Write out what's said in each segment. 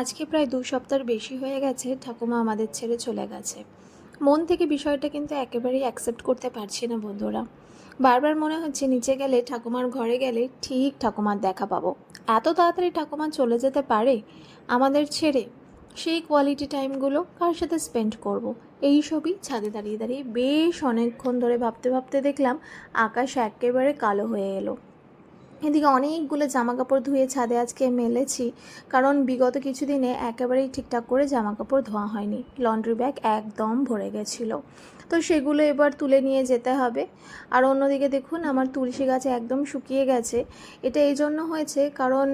আজকে প্রায় দু সপ্তাহ বেশি হয়ে গেছে, ঠাকুমা আমাদের ছেড়ে চলে গেছে। মন থেকে বিষয়টা কিন্তু একেবারেই অ্যাকসেপ্ট করতে পারছি না বন্ধুরা। বারবার মনে হচ্ছে নিচে গেলে ঠাকুমার ঘরে গেলে ঠিক ঠাকুমার দেখা পাবো। এত তাড়াতাড়ি ঠাকুমা চলে যেতে পারে আমাদের ছেড়ে? সেই কোয়ালিটি টাইমগুলো কার সাথে স্পেন্ড করব। এই সবই ছাদে দাঁড়িয়ে দাঁড়িয়ে বেশ অনেকক্ষণ ধরে ভাবতে ভাবতে দেখলাম, আকাশ একেবারে কালো হয়ে এলো। এদিকে অনেকগুলো জামা কাপড় ধুয়ে ছাদে আজকে মেলেছি, কারণ বিগত কিছুদিনে একেবারেই ঠিকঠাক করে জামা কাপড় ধোয়া হয়নি। লন্ড্রি ব্যাগ একদম ভরে গেছিল। তো সেগুলো এবার তুলে নিয়ে যেতে হবে। আর অন্যদিকে দেখুন, আমার তুলসী গাছে একদম শুকিয়ে গেছে। এটা এই জন্য হয়েছে কারণ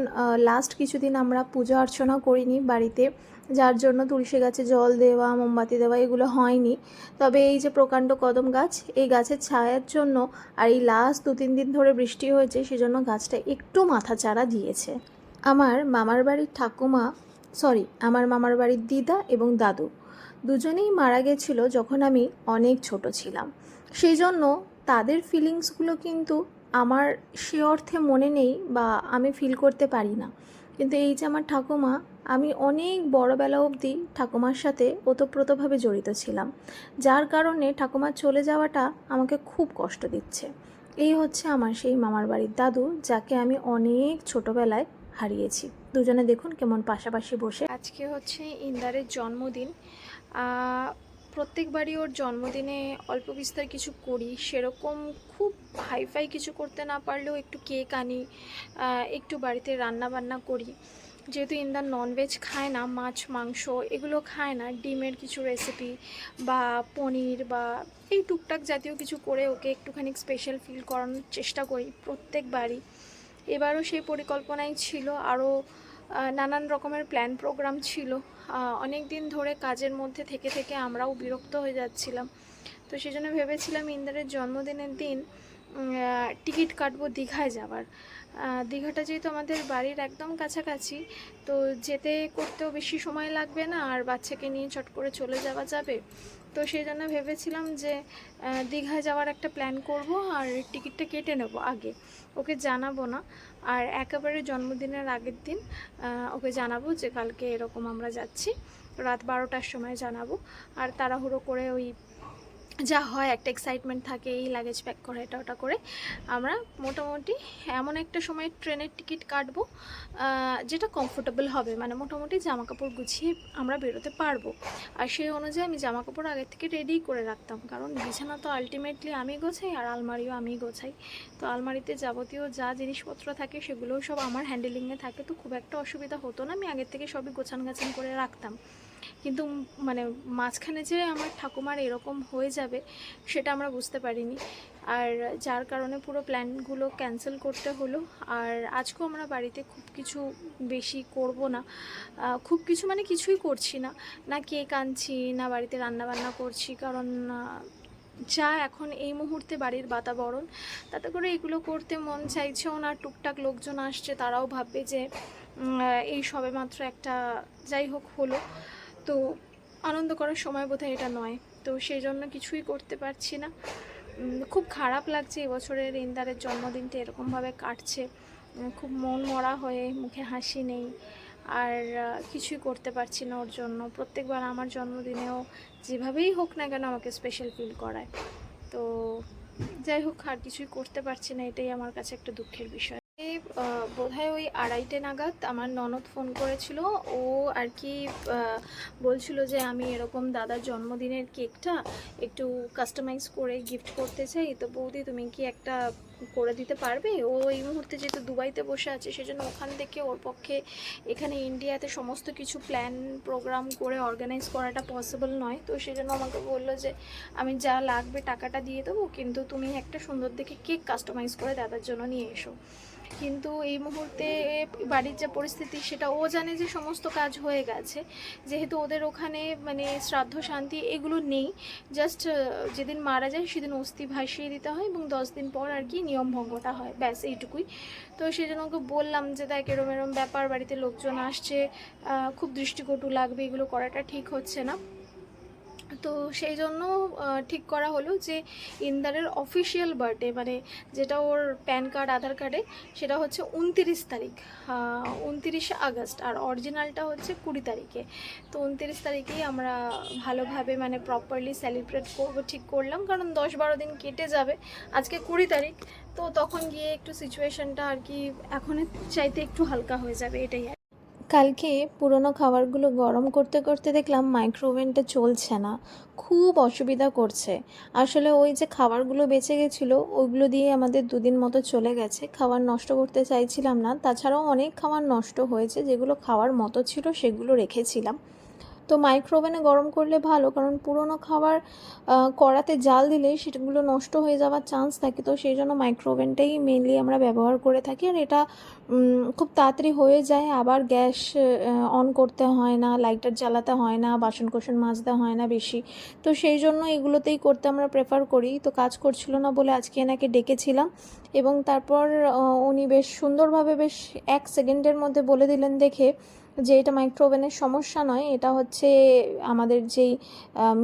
লাস্ট কিছুদিন আমরা পূজা অর্চনা করিনি বাড়িতে। যার জন্য তুলসী গাছে জল দেওয়া, মোমবাতি দেওয়া, এগুলো হয়নি। তবে এই যে প্রকাণ্ড কদম গাছ, এই গাছের ছায়ার জন্য আর এই লাস্ট দু তিন দিন ধরে বৃষ্টি হয়েছে, সেজন্য গাছটা একটু মাথা চারা দিয়েছে। আমার মামার বাড়ির ঠাকুমা সরি আমার মামার বাড়ির দিদা এবং দাদু দুজনেই মারা গেছিল যখন আমি অনেক ছোট ছিলাম। সেই জন্য তাদের ফিলিংসগুলো কিন্তু আমার সে অর্থে মনে নেই বা আমি ফিল করতে পারি না। কিন্তু এই যে আমার ঠাকুমা, আমি অনেক বড়বেলা অবধি ঠাকুমার সাথে ওতপ্রোতভাবে জড়িত ছিলাম, যার কারণে ঠাকুমার চলে যাওয়াটা আমাকে খুব কষ্ট দিচ্ছে। এই হচ্ছে আমার সেই মামার বাড়ির দাদু, যাকে আমি অনেক ছোটোবেলায় হারিয়েছি। দুজনে দেখুন কেমন পাশাপাশি বসে। আজকে হচ্ছে ইন্দারের জন্মদিন। প্রত্যেকবারই ওর জন্মদিনে অল্প বিস্তার কিছু করি, সেরকম খুব হাইফাই কিছু করতে না পারলেও একটু কেক আনি একটু বাড়িতে রান্না বান্না করি। যেহেতু ইন্দার ননভেজ খায় না, মাছ, মাংস এগুলো খায় না, ডিমের কিছু রেসিপি বা পনির বা এই টুকটাক জাতীয় কিছু করে ওকে একটুখানি স্পেশাল ফিল করানোর চেষ্টা করি প্রত্যেকবারই। এবারও সেই পরিকল্পনাই ছিল, আরও নানান রকমের প্ল্যান প্রোগ্রাম ছিল। অনেক দিন ধরে কাজের মধ্যে থেকে থেকে আমরাও বিরক্ত হয়ে যাচ্ছিলাম। তো সেই জন্য ভেবেছিলাম ইন্দ্রের জন্মদিনের দিন টিকিট কাটবো দীঘায় যাওয়ার। দীঘাটা যেহেতু আমাদের বাড়ির একদম কাছাকাছি, তো যেতে করতেও বেশি সময় লাগবে না, আর বাচ্চাকে নিয়ে চট করে চলে যাওয়া যাবে। তো সেই জন্য ভেবেছিলাম যে দীঘা যাওয়ার একটা প্ল্যান করব আর টিকিটটা কেটে নেব আগে। ওকে জানাব না। আর একেবারে জন্মদিনের আগের দিন ওকে জানাব যে কালকে এরকম আমরা যাচ্ছি। রাত বারোটার সময় জানাব। আর তাড়াহুড়ো করে ওই যা হয়, একটা এক্সাইটমেন্ট থাকে, এই লাগেজ প্যাক করা, এটা ওটা করে আমরা মোটামুটি এমন একটা সময় ট্রেনের টিকিট কাটবো যেটা কমফোর্টেবল হবে। মানে মোটামুটি জামা কাপড় গুছিয়ে আমরা বেরোতে পারব। আর সেই অনুযায়ী আমি জামা কাপড় আগের থেকে রেডি করে রাখতাম। কারণ বিছানা তো আলটিমেটলি আমি গোছাই আর আলমারিও আমি গোছাই। তো আলমারিতে যাবতীয় যা জিনিসপত্র থাকে, সেগুলোও সব আমার হ্যান্ডেলিংয়ে থাকে। তো খুব একটা অসুবিধা হতো না। আমি আগের থেকে সবই গোছান গাছান করে রাখতাম। কিন্তু মানে মাঝখানে যে আমার ঠাকুমার এরকম হয়ে যাবে, সেটা আমরা বুঝতে পারিনি। আর যার কারণে পুরো প্ল্যানগুলো ক্যান্সেল করতে হলো। আর আজকেও আমরা বাড়িতে খুব কিছু বেশি করব না। খুব কিছু মানে কিছুই করছি না। না কেক আনছি, না বাড়িতে রান্না বান্না করছি। কারণ যা এখন এই মুহূর্তে বাড়ির বাতাবরণ, তাতে করে এগুলো করতে মন চাইছেও না। টুকটাক লোকজন আসছে, তারাও ভাববে যে এই সবে মাত্র একটা যাই হোক হলো। তো আনন্দ করার সময় বোধহয় এটা নয়। তো সেই জন্য কিছুই করতে পারছি না। খুব খারাপ লাগছে এবছরের ইন্দারের জন্মদিনটা এরকমভাবে কাটছে। খুব মন মরা হয়ে, মুখে হাসি নেই। আর কিছুই করতে পারছি না ওর জন্য। প্রত্যেকবার আমার জন্মদিনেও যেভাবেই হোক না কেন আমাকে স্পেশাল ফিল করায়। তো যাই হোক, আর কিছুই করতে পারছি না, এটাই আমার কাছে একটা দুঃখের বিষয়। বোধহয় ওই আড়াইটে নাগাদ আমার ননদ ফোন করেছিল। ও আর কি বলছিল যে আমি এরকম দাদার জন্মদিনের কেকটা একটু কাস্টমাইজ করে গিফট করতে চাই। তো বৌদি, তুমি কি একটা করে দিতে পারবে? ও এই মুহূর্তে যেহেতু দুবাইতে বসে আছে, সেজন্য ওখান থেকে ওর পক্ষে এখানে ইন্ডিয়াতে সমস্ত কিছু প্ল্যান প্রোগ্রাম করে অর্গানাইজ করাটা পসিবল নয়। তো সেজন্য আমাকে বলল যে, আমি যা লাগবে টাকাটা দিয়ে দেবো, কিন্তু তুমি একটা সুন্দর দেখে কেক কাস্টমাইজ করে দাদার জন্য নিয়ে এসো। কিন্তু এই মুহূর্তে বাড়ির যে পরিস্থিতি, সেটা ও জানে যে সমস্ত কাজ হয়ে গেছে। যেহেতু ওদের ওখানে মানে শ্রাদ্ধ, শান্তি এগুলো নেই। জাস্ট যেদিন মারা যায় সেদিন অস্থি ভাসিয়ে দিতে হয় এবং দশ দিন পর আর কি নিয়ম ভঙ্গটা হয়। ব্যাস, এইটুকুই। তো সেই জন্য ওকে বললাম যে, দেখ, এরম এরম ব্যাপার, বাড়িতে লোকজন আসছে খুব দৃষ্টিকটু লাগবে, এগুলো করাটা ঠিক হচ্ছে না। তো সেই জন্য ঠিক করা হলো যে ইন্দারের অফিসিয়াল বার্থডে মানে যেটা ওর প্যান কার্ড আধার কার্ডে সেটা হচ্ছে উনতিরিশ তারিখ উনতিরিশে আগস্ট, আর অরিজিনালটা হচ্ছে কুড়ি তারিখে। তো উনতিরিশ তারিখেই আমরা ভালোভাবে মানে প্রপারলি সেলিব্রেট করব, ঠিক করলাম, কারণ দশ বারো দিন কেটে যাবে, আজকে কুড়ি তারিখ, তো তখন গিয়ে একটু সিচুয়েশনটা আর কি, এখনের চাইতে একটু হালকা হয়ে যাবে, এটাই কালকে পুরনো খাবারগুলো গরম করতে করতে দেখলাম মাইক্রোওভেনটা চলছে না। খুব অসুবিধা করছে। আসলে ওই যে খাবারগুলো বেঁচে গেছিল, ওইগুলো দিয়ে আমাদের দুদিন মতো চলে গেছে। খাবার নষ্ট করতে চাইছিলাম না, তাছাড়াও অনেক খাবার নষ্ট হয়েছে, যেগুলো খাওয়ার মতো ছিল সেগুলো রেখেছিলাম। তো মাইক্রোওভেনে গরম করলে ভালো, কারণ পুরনো খাবার কড়াতে জাল দিলে সেগুলো নষ্ট হয়ে যাওয়ার চান্স থাকে। তো সেই জন্য মাইক্রোওভেনটাই মেনলি আমরা ব্যবহার করে থাকি। আর এটা খুব তাড়াতাড়ি হয়ে যায়। আবার গ্যাস অন করতে হয় না লাইটার জ্বালাতে হয় না বাসন কোসন মাজতে হয় না বেশি। তো সেই জন্য এগুলোতেই করতে আমরা প্রেফার করি। তো কাজ করছিল না বলে আজকে এনাকে ডেকেছিলাম এবং তারপর উনি বেশ সুন্দরভাবে বেশ এক সেকেন্ডের মধ্যে বলে দিলেন, দেখে যে এটা মাইক্রোওভেনের সমস্যা নয়, এটা হচ্ছে আমাদের যেই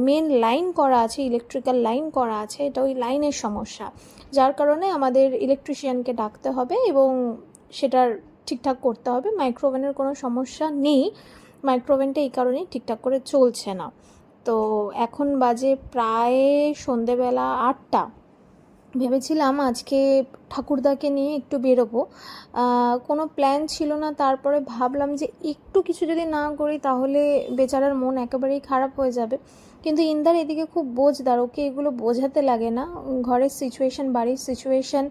মেন লাইন করা আছে ইলেকট্রিক্যাল লাইন করা আছে, এটা ওই লাইনের সমস্যা। যার কারণে আমাদের ইলেকট্রিশিয়ানকে ডাকতে হবে এবং সেটার ঠিকঠাক করতে হবে। মাইক্রোওভেনের কোনো সমস্যা নেই মাইক্রোওভেনটা এই কারণেই ঠিকঠাক করে চলছে না। তো এখন বাজে প্রায় সন্ধেবেলা আটটা। ভেবেছিলাম আজকে ঠাকুরদাকে নিয়ে একটু বেরোবো। কোনো প্ল্যান ছিল না, তারপরে ভাবলাম যে একটু কিছু যদি না করি তাহলে বেচারার মন একেবারেই খারাপ হয়ে যাবে। কিন্তু ইন্দার এদিকে খুব বোঝদার, ওকে এগুলো বোঝাতে লাগে না। ঘরের সিচুয়েশন বাড়ির সিচুয়েশন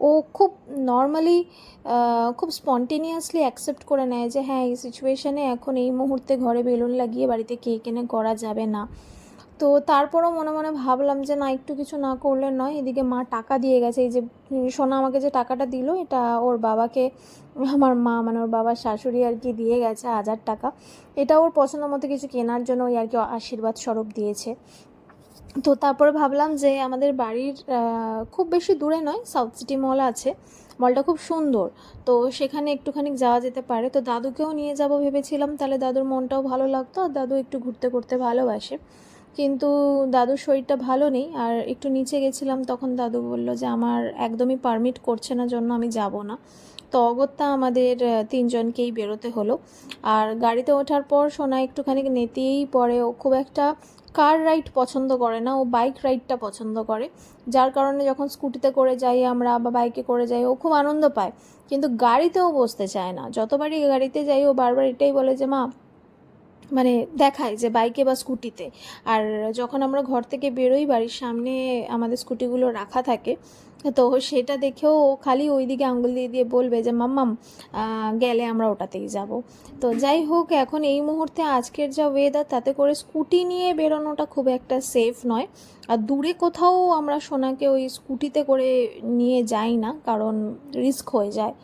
ও খুব নর্মালি খুব স্পন্টেনিয়াসলি অ্যাকসেপ্ট করে নেয় যে হ্যাঁ এই সিচুয়েশানে এখন এই মুহূর্তে ঘরে বেলুন লাগিয়ে বাড়িতে কেক এনে করা যাবে না। তো তারপরও মনে মনে ভাবলাম যে, না, একটু কিছু না করলে নয়। এদিকে মা টাকা দিয়ে গেছে। এই যে সোনা আমাকে যে টাকাটা দিল, এটা ওর বাবাকে, আমার মা মানে ওর বাবার শাশুড়ি আর কি, দিয়ে গেছে হাজার টাকা। এটা ওর পছন্দ মতো কিছু কেনার জন্য ওই আর কি আশীর্বাদ স্বরূপ দিয়েছে। তো তারপরে ভাবলাম যে, আমাদের বাড়ির খুব বেশি দূরে নয়, সাউথ সিটি মল আছে। মলটা খুব সুন্দর। তো সেখানে একটুখানি যাওয়া যেতে পারে। তো দাদুকেও নিয়ে যাব ভেবেছিলাম। তাহলে দাদুর মনটাও ভালো লাগতো। আর দাদু একটু ঘুরতে ঘুরতে ভালোবাসে। কিন্তু দাদুর শরীরটা ভালো নেই, আর একটু নিচে গেছিলাম তখন দাদু বলল যে আমার একদমই পারমিট করছে না, জন্য আমি যাব না। তো অগত্যা আমাদের তিনজনকেই বেরোতে হলো। আর গাড়িতে ওঠার পর সোনা একটুখানি নেতেই পরে, ও খুব একটা কার রাইড পছন্দ করে না, ও বাইক রাইডটা পছন্দ করে। যার কারণে যখন স্কুটিতে করে যাই আমরা বা বাইকে করে যাই, ও খুব আনন্দ পায়। কিন্তু গাড়িতেও বসতে চায় না। যতবারই গাড়িতে যাই, ও বারবার এটাই বলে যে, মা মানে দেখায় যে বাইকে বা স্কুটিতে। আর যখন আমরা ঘর থেকে বেরোই, বাড়ির সামনে আমাদের স্কুটিগুলো রাখা থাকে তো সেটা দেখেও ও খালি ওই দিকে আঙুল দিয়ে দিয়ে বলবে যে, মাম্মাম গেলে আমরা ওটাতেই যাব। তো যাই হোক, এখন এই মুহূর্তে আজকের যা ওয়েদার তাতে করে স্কুটি নিয়ে বেরোনোটা খুব একটা সেফ নয়। আর দূরে কোথাও আমরা সোনাকে ওই স্কুটিতে করে নিয়ে যাই না, কারণ রিস্ক হয়ে যায়।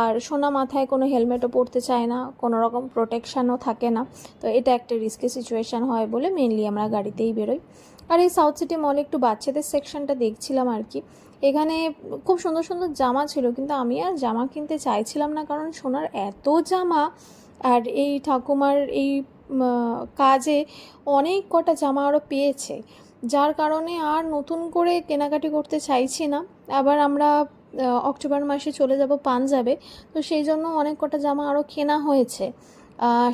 আর সোনা মাথায় কোনো হেলমেটও পরতে চায় না, কোনো রকম প্রোটেকশানও থাকে না। তো এটা একটা রিস্কি সিচুয়েশান হয় বলে মেনলি আমরা গাড়িতেই বেরোই। আর এই সাউথ সিটি মলে একটু বাচ্চাদের সেকশনটা দেখছিলাম আর কি। এখানে খুব সুন্দর সুন্দর জামা ছিল, কিন্তু আমি আর জামা কিনতে চাইছিলাম না, কারণ সোনার এত জামা আর এই ঠাকুমার এই কাজে অনেক কটা জামা আরও পেয়েছে, যার কারণে আর নতুন করে কেনাকাটি করতে চাইছি না। আবার আমরা অক্টোবর মাসে চলে যাব পাঞ্জাবে, তো সেই জন্য অনেক কটা জামা আরও কেনা হয়েছে।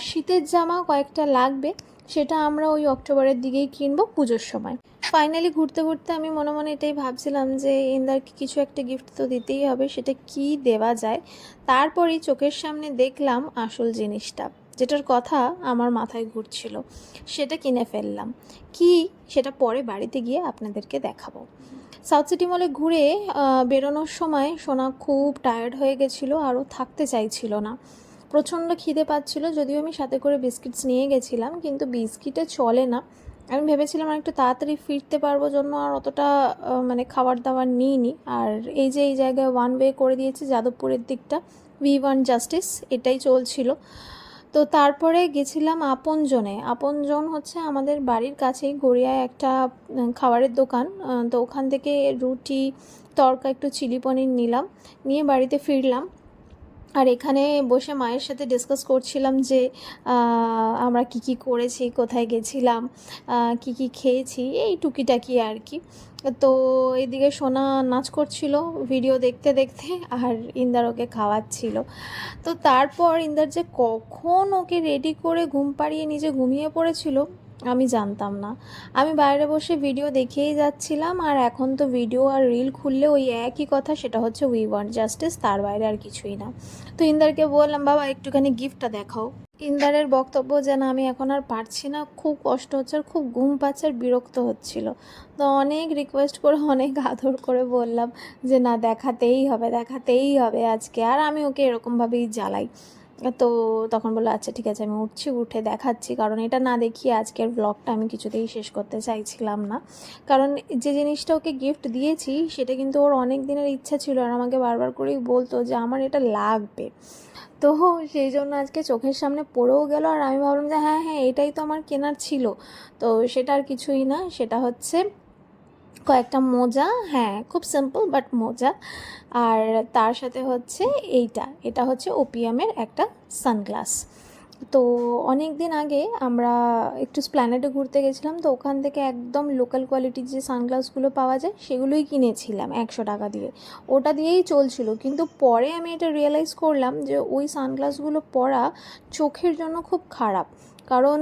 শীতের জামা কয়েকটা লাগবে সেটা আমরা ওই অক্টোবরের দিকেই কিনবো পুজোর সময়। ফাইনালি ঘুরতে ঘুরতে আমি মনে মনে এটাই ভাবছিলাম যে ইন্দারকে কিছু একটা গিফট তো দিতেই হবে, সেটা কি দেওয়া যায়? তারপরেই চোখের সামনে দেখলাম আসল জিনিসটা, যেটার কথা আমার মাথায় ঘুরছিল। সেটা কিনে ফেললাম। কি? সেটা পরে বাড়িতে গিয়ে আপনাদেরকে দেখাবো। সাউথ সিটি মলে ঘুরে বেরোনোর সময় সোনা খুব টায়ার্ড হয়ে গেছিল, আরও থাকতে চাইছিল না। প্রচণ্ড খিদে পাচ্ছিল, যদিও আমি সাথে করে বিস্কিটস নিয়ে গেছিলাম, কিন্তু বিস্কিটে চলে না। আমি ভেবেছিলাম আর একটু তাড়াতাড়ি ফিরতে পারব জন্য আর অতটা মানে খাবার দাবার নিইনি। আর এই যে এই জায়গায় ওয়ান ওয়ে করে দিয়েছে যাদবপুরের দিকটা ভি ওয়ান জাস্টিস এটাই চলছিল। তো তারপরে গেছিলাম আপনজনে। আপনজন হচ্ছে আমাদের বাড়ির কাছেই গড়িয়ায় একটা খাবারের দোকান। তো ওখান থেকে রুটি, তরকা, একটু চিলি পনির নিলাম। নিয়ে বাড়িতে ফিরলাম। আর এখানে বসে মায়ের সাথে ডিসকাস করছিলাম যে আমরা কি কি করেছি, কোথায় গেছিলাম কি কি খেয়েছি, এই টুকিটাকি আর কি। তো এদিকে সোনা নাচ করছিল ভিডিও দেখতে দেখতে আর ইন্দার ওকে খাওয়াচ্ছিল। তো তারপর ইন্দার যে কখন ওকে রেডি করে ঘুম পাড়িয়ে নিজে ঘুমিয়ে পড়েছিল আমি জানতাম না। আমি বাইরে বসে ভিডিও দেখেই যাচ্ছিলাম আর এখন তো ভিডিও আর রিল খুললে ওই একই কথা, সেটা হচ্ছে উই ওয়ান্ট জাস্টিস তার বাইরে আর কিছুই না। তো ইন্দারকে বললাম, বাবা, একটুখানি গিফটটা দেখাও। ইন্দারের বক্তব্য যে না আমি এখন আর পারছি না, খুব কষ্ট হচ্ছে আর খুব ঘুম পাচ্ছে আর বিরক্ত হচ্ছিল। তো অনেক রিকোয়েস্ট করে, অনেক আদর করে বললাম যে, না, দেখাতেই হবে দেখাতেই হবে আজকে। আর আমি ওকে এরকমভাবেই জ্বালাই। তো তখন বলল আচ্ছা ঠিক আছে, আমি উঠছি, উঠে দেখাচ্ছি। কারণ এটা না দেখিয়ে আজকের ব্লগটা আমি কিছুতেই শেষ করতে চাইছিলাম না। কারণ যে জিনিসটা ওকে গিফট দিয়েছি, সেটা কিন্তু ওর অনেক দিনের ইচ্ছা ছিল আর আমাকে বারবার করেই বলতো যে, আমার এটা লাগবে। তো সেই জন্য আজকে চোখের সামনে পড়েও গেল আর আমি ভাবলাম যে হ্যাঁ হ্যাঁ এটাই তো আমার কেনার ছিল। তো সেটা আর কিছুই না, সেটা হচ্ছে কয়েকটা মোজা হ্যাঁ খুব সিম্পল বাট মোজা। আর তার সাথে হচ্ছে এইটা, এটা হচ্ছে ওপিএমের একটা সানগ্লাস তো অনেক দিন আগে আমরা একটু স্প্ল্যানেটে ঘুরতে গেছিলাম, তো ওখান থেকে একদম লোকাল কোয়ালিটির যে সানগ্লাসগুলো পাওয়া যায়, সেগুলোই কিনেছিলাম একশো টাকা দিয়ে। ওটা দিয়েই চলছিল, কিন্তু পরে আমি এটা রিয়েলাইজ করলাম যে ওই সানগ্লাসগুলো পরা চোখের জন্য খুব খারাপ। কারণ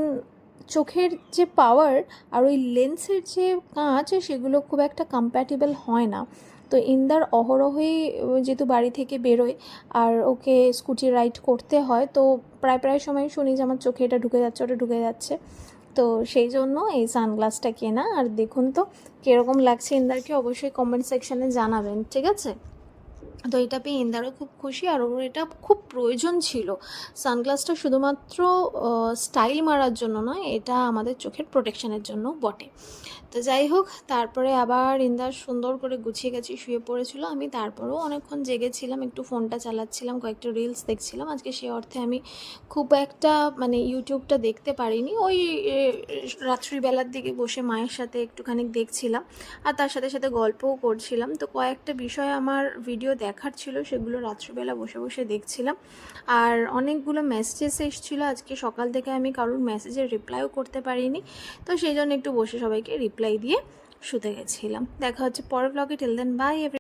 চোখের যে পাওয়ার আর ওই লেন্সের যে কাঁচ সেগুলো খুব একটা কম্প্যাটেবল হয় না। তো ইন্দার অহরহই যেহেতু বাড়ি থেকে বেরোয় আর ওকে স্কুটি রাইড করতে হয়, তো প্রায় প্রায় সময় শুনি যে আমার চোখে এটা ঢুকে যাচ্ছে, ওটা ঢুকে যাচ্ছে। তো সেই জন্য এই সানগ্লাসটা কেনা। আর দেখুন তো, কীরকম লাগছে ইন্দারকে অবশ্যই কমেন্ট সেকশানে জানাবেন, ঠিক আছে? তো এটা পেয়ে ইন্দারও খুব খুশি আর ওর এটা খুব প্রয়োজন ছিল। সানগ্লাসটা শুধুমাত্র স্টাইল মারার জন্য নয়, এটা আমাদের চোখের প্রোটেকশনের জন্য বটে। তো যাই হোক, তারপরে আবার ইন্দার সুন্দর করে গুছিয়ে গেছি শুয়ে পড়েছিল। আমি তারপরেও অনেকক্ষণ জেগেছিলাম, একটু ফোনটা চালাচ্ছিলাম, কয়েকটা রিলস দেখছিলাম। আজকে সে অর্থে আমি খুব একটা মানে ইউটিউবটা দেখতে পারিনি। ওই রাত্রিবেলার দিকে বসে মায়ের সাথে একটুখানি দেখছিলাম আর তার সাথে সাথে গল্পও করছিলাম। তো কয়েকটা বিষয় আমার ভিডিও দেখার ছিল, সেগুলো রাত্রিবেলা বসে বসে দেখছিলাম। আর অনেকগুলো মেসেজেস এসেছিল। আজকে সকাল থেকে আমি কারোর মেসেজের রিপ্লাইও করতে পারিনি। তো সেই জন্য একটু বসে সবাইকে রিপ্লাই দিয়ে শুতে গেছিলাম। দেখা হচ্ছে পরের ব্লগে টেল দেন বাই